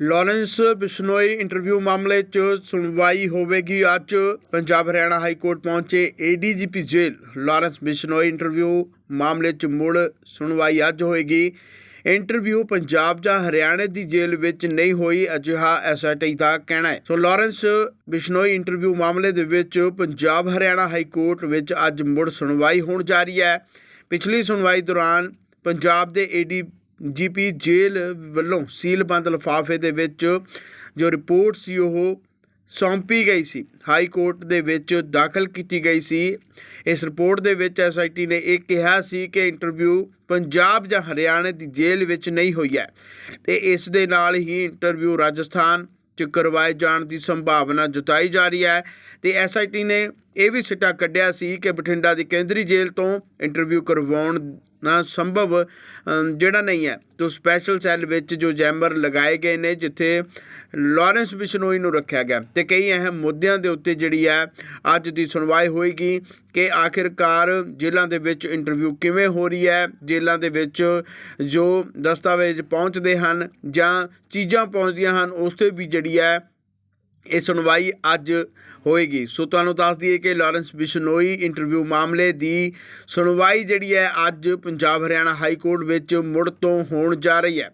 Lawrence Bishnoi interview ਮਾਮਲੇ 'ਚ ਸੁਣਵਾਈ ਹੋਵੇਗੀ ਅੱਜ। ਪੰਜਾਬ ਹਰਿਆਣਾ ਹਾਈ ਕੋਰਟ ਪਹੁੰਚੇ ADGP jail. Lawrence Bishnoi interview ਮਾਮਲੇ 'ਚ ਮੁੜ ਸੁਣਵਾਈ ਅੱਜ ਹੋਏਗੀ। ਇੰਟਰਵਿਊ ਪੰਜਾਬ ਜਾਂ ਹਰਿਆਣੇ ਦੀ ਜੇਲ੍ਹ ਵਿੱਚ ਨਹੀਂ ਹੋਈ, ਅਜਿਹਾ ਐਸਆਈਟੀ ਦਾ ਕਹਿਣਾ ਹੈ। ਸੋ ਲਾਰੈਂਸ ਬਿਸ਼ਨੋਈ ਇੰਟਰਵਿਊ ਮਾਮਲੇ ਦੇ ਵਿੱਚ ਪੰਜਾਬ ਹਰਿਆਣਾ ਹਾਈ ਕੋਰਟ ਵਿੱਚ ਅੱਜ ਮੁੜ ਸੁਣਵਾਈ ਹੋਣ ਜਾ ਰਹੀ ਹੈ। ਪਿਛਲੀ ਸੁਣਵਾਈ ਦੌਰਾਨ ਪੰਜਾਬ ਦੇ ਏਡੀ ਜੀਪੀ ਜੇਲ੍ਹ ਵੱਲੋਂ ਸੀਲਬੰਦ ਲਿਫਾਫੇ ਦੇ ਵਿੱਚ ਜੋ ਰਿਪੋਰਟ ਸੀ, ਉਹ ਸੌਂਪੀ ਗਈ ਸੀ। ਹਾਈ ਕੋਰਟ ਦੇ ਵਿੱਚ ਦਾਖਲ ਕੀਤੀ ਗਈ ਸੀ। ਇਸ ਰਿਪੋਰਟ ਦੇ ਵਿੱਚ ਐਸਆਈਟੀ ਨੇ ਇਹ ਕਿਹਾ ਸੀ ਕਿ ਇੰਟਰਵਿਊ ਪੰਜਾਬ ਜਾਂ ਹਰਿਆਣੇ ਦੀ ਜੇਲ੍ਹ ਵਿੱਚ ਨਹੀਂ ਹੋਈ ਹੈ ਤੇ ਇਸ ਦੇ ਨਾਲ ਹੀ ਇੰਟਰਵਿਊ ਰਾਜਸਥਾਨ ਚ ਕਰਵਾਏ ਜਾਣ ਦੀ ਸੰਭਾਵਨਾ ਜਤਾਈ ਜਾ ਰਹੀ ਹੈ ਤੇ ਐਸਆਈਟੀ ਨੇ ਇਹ ਵੀ ਸਿੱਟਾ ਕੱਢਿਆ ਸੀ ਕਿ ਬਠਿੰਡਾ ਦੀ ਕੇਂਦਰੀ ਜੇਲ੍ਹ ਤੋਂ ਇੰਟਰਵਿਊ ਕਰਵਾਉਣ ਨਾ ਸੰਭਵ ਜਿਹੜਾ ਨਹੀਂ ਹੈ। ਤੋਂ ਸਪੈਸ਼ਲ ਸੈੱਲ ਵਿੱਚ ਜੋ ਜੈਮਰ ਲਗਾਏ ਗਏ ਨੇ, ਜਿੱਥੇ ਲਾਰੈਂਸ ਬਿਸ਼ਨੋਈ ਨੂੰ ਰੱਖਿਆ ਗਿਆ, ਤੇ ਕਈ ਅਹਿਮ ਮੁੱਦਿਆਂ ਦੇ ਉੱਤੇ ਜਿਹੜੀ ਹੈ, ਅੱਜ ਦੀ ਸੁਣਵਾਈ ਹੋਏਗੀ ਕਿ ਆਖਿਰਕਾਰ ਜੇਲ੍ਹਾਂ ਦੇ ਵਿੱਚ ਇੰਟਰਵਿਊ ਕਿਵੇਂ ਹੋ ਰਹੀ ਹੈ, ਜੇਲ੍ਹਾਂ ਦੇ ਵਿੱਚ ਜੋ ਦਸਤਾਵੇਜ਼ ਪਹੁੰਚਦੇ ਹਨ ਜਾਂ ਚੀਜ਼ਾਂ ਪਹੁੰਚਦੀਆਂ ਹਨ, ਉਸ ਤੇ ਵੀ ਜਿਹੜੀ ਹੈ ਇਹ ਸੁਣਵਾਈ ਅੱਜ ਹੋਏਗੀ। ਸੋ ਤੁਹਾਨੂੰ ਦੱਸ ਦਈਏ ਕਿ ਲਾਰੈਂਸ ਬਿਸ਼ਨੋਈ ਇੰਟਰਵਿਊ ਮਾਮਲੇ ਦੀ ਸੁਣਵਾਈ ਜਿਹੜੀ ਹੈ ਅੱਜ ਪੰਜਾਬ ਹਰਿਆਣਾ ਹਾਈ ਕੋਰਟ ਵਿੱਚ ਮੁੜ ਤੋਂ ਹੋਣ ਜਾ ਰਹੀ ਹੈ।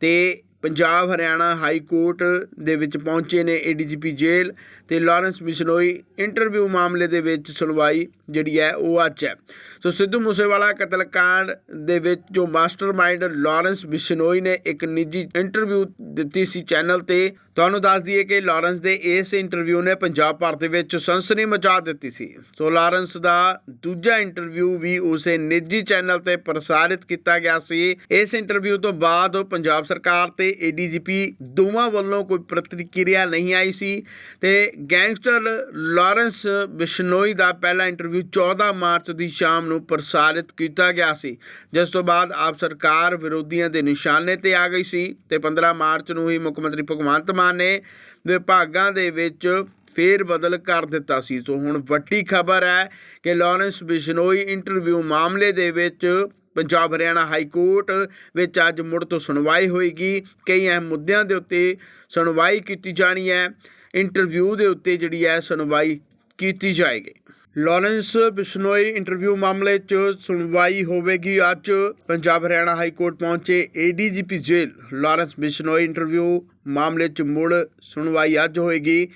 ਤੇ ਪੰਜਾਬ ਹਰਿਆਣਾ ਹਾਈ ਕੋਰਟ ਦੇ ਵਿੱਚ ਪਹੁੰਚੇ ਨੇ ਏਡੀਜੀਪੀ ਜੇਲ੍ਹ। ਤੇ ਲਾਰੈਂਸ ਬਿਸ਼ਨੋਈ ਇੰਟਰਵਿਊ ਮਾਮਲੇ ਦੇ ਵਿੱਚ ਸੁਣਵਾਈ ਜਿਹੜੀ ਹੈ ਉਹ ਅੱਜ ਹੈ। ਸੋ ਸਿੱਧੂ ਮੂਸੇਵਾਲਾ ਕਤਲकांड ਦੇ ਵਿੱਚ ਜੋ ਮਾਸਟਰਮਾਈਂਡ ਲਾਰੈਂਸ ਬਿਸ਼ਨੋਈ ਨੇ ਇੱਕ ਨਿੱਜੀ ਇੰਟਰਵਿਊ ਦਿੱਤੀ ਸੀ ਚੈਨਲ ਤੇ, ਤੁਹਾਨੂੰ ਦੱਸ ਦਈਏ ਕਿ ਲਾਰੈਂਸ ਦੇ ਇਸ ਇੰਟਰਵਿਊ ਨੇ ਪੰਜਾਬ ਭਰ ਦੇ ਵਿੱਚ ਸਨਸਨੀ ਮਚਾ ਦਿੱਤੀ ਸੀ। ਸੋ ਲਾਰੈਂਸ ਦਾ ਦੂਜਾ ਇੰਟਰਵਿਊ ਵੀ ਉਸੇ ਨਿੱਜੀ ਚੈਨਲ ਤੇ ਪ੍ਰਸਾਰਿਤ ਕੀਤਾ ਗਿਆ ਸੀ। ਇਸ ਇੰਟਰਵਿਊ ਤੋਂ ਬਾਅਦ ਪੰਜਾਬ ਸਰਕਾਰ ਤੇ ਏਡੀਜੀਪੀ ਦੋਵਾਂ ਵੱਲੋਂ ਕੋਈ ਪ੍ਰਤੀਕਿਰਿਆ ਨਹੀਂ ਆਈ ਸੀ ਤੇ ਗੈਂਗਸਟਰ ਲਾਰੈਂਸ ਬਿਸ਼ਨੋਈ ਦਾ ਪਹਿਲਾ ਇੰਟਰਵਿਊ 14 ਮਾਰਚ ਦੀ ਸ਼ਾਮ ਨੂੰ ਪ੍ਰਸਾਰਿਤ ਕੀਤਾ ਗਿਆ ਸੀ, ਜਿਸ ਤੋਂ ਬਾਅਦ ਆਪ ਸਰਕਾਰ ਵਿਰੋਧੀਆਂ ਦੇ ਨਿਸ਼ਾਨੇ ਤੇ ਆ ਗਈ ਸੀ ਤੇ 15 ਮਾਰਚ ਨੂੰ ਹੀ ਮੁੱਖ ਮੰਤਰੀ ਭਗਵੰਤ ਮਾਨ ਨੇ ਵਿਭਾਗਾਂ ਦੇ ਵਿੱਚ ਫੇਰ ਬਦਲ ਕਰ ਦਿੱਤਾ ਸੀ। ਸੋ ਹੁਣ ਵੱਡੀ ਖਬਰ ਹੈ ਕਿ ਲਾਰੈਂਸ ਬਿਸ਼ਨੋਈ ਇੰਟਰਵਿਊ ਮਾਮਲੇ ਦੇ ਵਿੱਚ ਪੰਜਾਬ ਹਰਿਆਣਾ ਹਾਈ ਕੋਰਟ ਵਿੱਚ ਅੱਜ ਮੁੜ ਤੋਂ ਸੁਣਵਾਈ ਹੋਏਗੀ। ਕਈ ਅਹਿਮ ਮੁੱਦਿਆਂ ਦੇ ਉੱਤੇ ਸੁਣਵਾਈ ਕੀਤੀ ਜਾਣੀ ਹੈ। ਇੰਟਰਵਿਊ ਦੇ ਉੱਤੇ ਜਿਹੜੀ ਹੈ ਸੁਣਵਾਈ ਕੀਤੀ ਜਾਏਗੀ। ਲਾਰੈਂਸ ਬਿਸ਼ਨੋਈ ਇੰਟਰਵਿਊ ਮਾਮਲੇ 'ਚ ਸੁਣਵਾਈ ਹੋਵੇਗੀ। ਅੱਜ ਪੰਜਾਬ ਹਰਿਆਣਾ ਹਾਈ ਕੋਰਟ ਪਹੁੰਚੇ ADGP jail. Lawrence Bishnoi interview ਮਾਮਲੇ 'ਚ ਮੁੜ ਸੁਣਵਾਈ ਅੱਜ ਹੋਏਗੀ।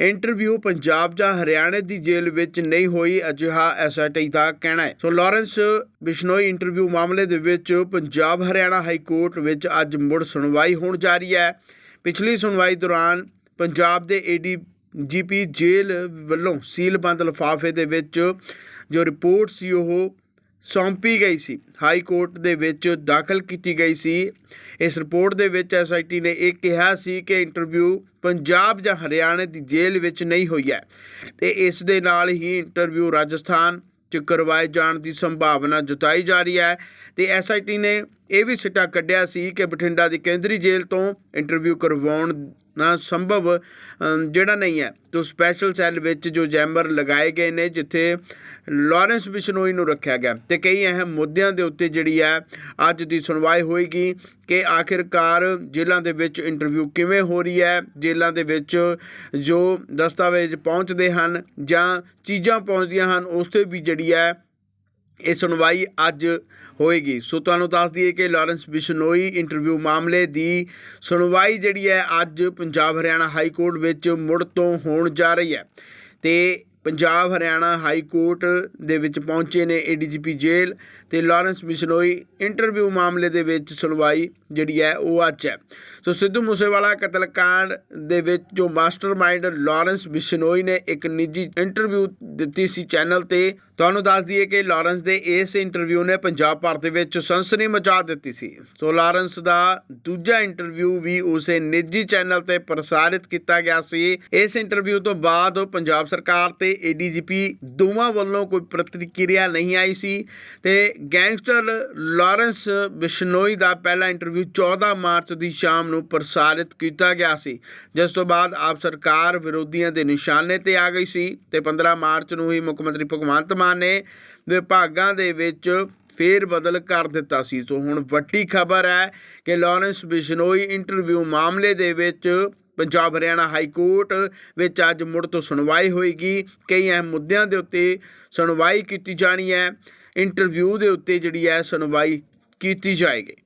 ਇੰਟਰਵਿਊ ਪੰਜਾਬ ਜਾਂ ਹਰਿਆਣੇ ਦੀ ਜੇਲ੍ਹ ਵਿੱਚ ਨਹੀਂ ਹੋਈ, ਅਜਿਹਾ ਐਸਆਈਟੀ ਦਾ ਕਹਿਣਾ ਹੈ। ਸੋ ਲਾਰੈਂਸ ਬਿਸ਼ਨੋਈ ਇੰਟਰਵਿਊ ਮਾਮਲੇ ਦੇ ਵਿੱਚ ਪੰਜਾਬ ਹਰਿਆਣਾ ਹਾਈ ਕੋਰਟ ਵਿੱਚ ਅੱਜ ਮੁੜ ਸੁਣਵਾਈ ਹੋਣ ਜਾ ਰਹੀ ਹੈ। ਪਿਛਲੀ ਸੁਣਵਾਈ ਦੌਰਾਨ ਪੰਜਾਬ ਦੇ ਏਡੀ ਜੀਪੀ ਜੇਲ੍ਹ ਵੱਲੋਂ ਸੀਲਬੰਦ ਲਿਫਾਫੇ ਦੇ ਵਿੱਚ ਜੋ ਰਿਪੋਰਟ ਸੀ, ਉਹ ਸੌਂਪੀ ਗਈ ਸੀ। ਹਾਈ ਕੋਰਟ ਦੇ ਵਿੱਚ ਦਾਖਲ ਕੀਤੀ ਗਈ ਸੀ। ਇਸ ਰਿਪੋਰਟ ਦੇ ਵਿੱਚ ਐਸਆਈਟੀ ਨੇ ਇਹ ਕਿਹਾ ਸੀ ਕਿ ਇੰਟਰਵਿਊ ਪੰਜਾਬ ਜਾਂ ਹਰਿਆਣਾ ਦੀ ਜੇਲ੍ਹ ਵਿੱਚ ਨਹੀਂ ਹੋਈ ਹੈ ਤੇ ਇਸ ਦੇ ਨਾਲ ਹੀ ਇੰਟਰਵਿਊ ਰਾਜਸਥਾਨ ਚ ਕਰਵਾਏ ਜਾਣ ਦੀ ਸੰਭਾਵਨਾ ਜਤਾਈ ਜਾ ਰਹੀ ਹੈ ਤੇ ਐਸਆਈਟੀ ਨੇ ਇਹ ਵੀ ਸਿੱਟਾ ਕੱਢਿਆ ਸੀ ਕਿ ਬਠਿੰਡਾ ਦੀ ਕੇਂਦਰੀ ਜੇਲ੍ਹ ਤੋਂ ਇੰਟਰਵਿਊ ਕਰਵਾਉਣ ਨਾ ਸੰਭਵ ਜਿਹੜਾ ਨਹੀਂ ਹੈ। ਤੋਂ ਸਪੈਸ਼ਲ ਸੈੱਲ ਵਿੱਚ ਜੋ ਜੈਮਰ ਲਗਾਏ ਗਏ ਨੇ, ਜਿੱਥੇ ਲਾਰੈਂਸ ਬਿਸ਼ਨੋਈ ਨੂੰ ਰੱਖਿਆ ਗਿਆ ਤੇ ਕਈ ਅਹਿਮ ਮੁੱਦਿਆਂ ਦੇ ਉੱਤੇ ਜਿਹੜੀ ਹੈ, ਅੱਜ ਦੀ ਸੁਣਵਾਈ ਹੋਏਗੀ ਕਿ ਆਖਿਰਕਾਰ ਜੇਲ੍ਹਾਂ ਦੇ ਵਿੱਚ ਇੰਟਰਵਿਊ ਕਿਵੇਂ ਹੋ ਰਹੀ ਹੈ, ਜੇਲ੍ਹਾਂ ਦੇ ਵਿੱਚ ਜੋ ਦਸਤਾਵੇਜ਼ ਪਹੁੰਚਦੇ ਹਨ ਜਾਂ ਚੀਜ਼ਾਂ ਪਹੁੰਚਦੀਆਂ ਹਨ, ਉਸ ਤੇ ਵੀ ਜਿਹੜੀ ਹੈ ਇਹ ਸੁਣਵਾਈ ਅੱਜ ਹੋਏਗੀ। ਸੋ ਤੁਹਾਨੂੰ ਦੱਸ ਦਈਏ ਕਿ ਲਾਰੈਂਸ ਬਿਸ਼ਨੋਈ ਇੰਟਰਵਿਊ ਮਾਮਲੇ ਦੀ ਸੁਣਵਾਈ ਜਿਹੜੀ ਹੈ ਅੱਜ ਪੰਜਾਬ ਹਰਿਆਣਾ ਹਾਈ ਕੋਰਟ ਵਿੱਚ ਮੁੜ ਤੋਂ ਹੋਣ ਜਾ ਰਹੀ ਹੈ। ਤੇ ਪੰਜਾਬ ਹਰਿਆਣਾ ਹਾਈ ਕੋਰਟ ਦੇ ਵਿੱਚ ਪਹੁੰਚੇ ਨੇ ਏਡੀਜੀਪੀ ਜੇਲ੍ਹ। ਤੇ ਲਾਰੈਂਸ ਬਿਸ਼ਨੋਈ ਇੰਟਰਵਿਊ ਮਾਮਲੇ ਦੇ ਵਿੱਚ ਸੁਣਵਾਈ ਜਿਹੜੀ ਹੈ ਉਹ ਅੱਜ ਹੈ। ਸੋ ਸਿੱਧੂ ਮੂਸੇਵਾਲਾ ਕਤਲकांड ਦੇ ਵਿੱਚ ਜੋ ਮਾਸਟਰਮਾਈਂਡ ਲਾਰੈਂਸ ਬਿਸ਼ਨੋਈ ਨੇ ਇੱਕ ਨਿੱਜੀ ਇੰਟਰਵਿਊ ਦਿੱਤੀ ਸੀ ਚੈਨਲ ਤੇ, ਤੁਹਾਨੂੰ ਦੱਸ ਦਈਏ ਕਿ ਲਾਰੈਂਸ ਦੇ ਇਸ ਇੰਟਰਵਿਊ ਨੇ ਪੰਜਾਬ ਭਰ ਦੇ ਵਿੱਚ ਸਨਸਨੀ ਮਚਾ ਦਿੱਤੀ ਸੀ। ਸੋ ਲਾਰੈਂਸ ਦਾ ਦੂਜਾ ਇੰਟਰਵਿਊ ਵੀ ਉਸੇ ਨਿੱਜੀ ਚੈਨਲ ਤੇ ਪ੍ਰਸਾਰਿਤ ਕੀਤਾ ਗਿਆ ਸੀ। ਇਸ ਇੰਟਰਵਿਊ ਤੋਂ ਬਾਅਦ ਪੰਜਾਬ ਸਰਕਾਰ ਤੇ ਏਡੀਜੀਪੀ ਦੋਵਾਂ ਵੱਲੋਂ ਕੋਈ ਪ੍ਰਤੀਕਿਰਿਆ ਨਹੀਂ ਆਈ ਸੀ ਤੇ ਗੈਂਗਸਟਰ ਲਾਰੈਂਸ ਬਿਸ਼ਨੋਈ ਦਾ ਪਹਿਲਾ ਇੰਟਰਵਿਊ 14 ਮਾਰਚ ਦੀ ਸ਼ਾਮ ਨੂੰ ਪ੍ਰਸਾਰਿਤ ਕੀਤਾ ਗਿਆ ਸੀ, ਜਿਸ ਤੋਂ ਬਾਅਦ ਆਪ ਸਰਕਾਰ ਵਿਰੋਧੀਆਂ ਦੇ ਨਿਸ਼ਾਨੇ ਤੇ ਆ ਗਈ ਸੀ ਤੇ 15 ਮਾਰਚ ਨੂੰ ਹੀ ਮੁੱਖ ਮੰਤਰੀ ਭਗਵੰਤ ਮਾਨ ਨੇ ਵਿਭਾਗਾਂ ਦੇ ਵਿੱਚ ਫੇਰ ਬਦਲ ਕਰ ਦਿੱਤਾ ਸੀ। ਸੋ ਹੁਣ ਵੱਡੀ ਖਬਰ ਹੈ ਕਿ ਲਾਰੈਂਸ ਬਿਸ਼ਨੋਈ ਇੰਟਰਵਿਊ ਮਾਮਲੇ ਦੇ ਵਿੱਚ ਪੰਜਾਬ ਹਰਿਆਣਾ ਹਾਈ ਕੋਰਟ ਵਿੱਚ ਅੱਜ ਮੁੜ ਤੋਂ ਸੁਣਵਾਈ ਹੋਏਗੀ। ਕਈ ਅਹਿਮ ਮੁੱਦਿਆਂ ਦੇ ਉੱਤੇ ਸੁਣਵਾਈ ਕੀਤੀ ਜਾਣੀ ਹੈ। ਇੰਟਰਵਿਊ ਦੇ ਉੱਤੇ ਜਿਹੜੀ ਹੈ ਸੁਣਵਾਈ ਕੀਤੀ ਜਾਏਗੀ।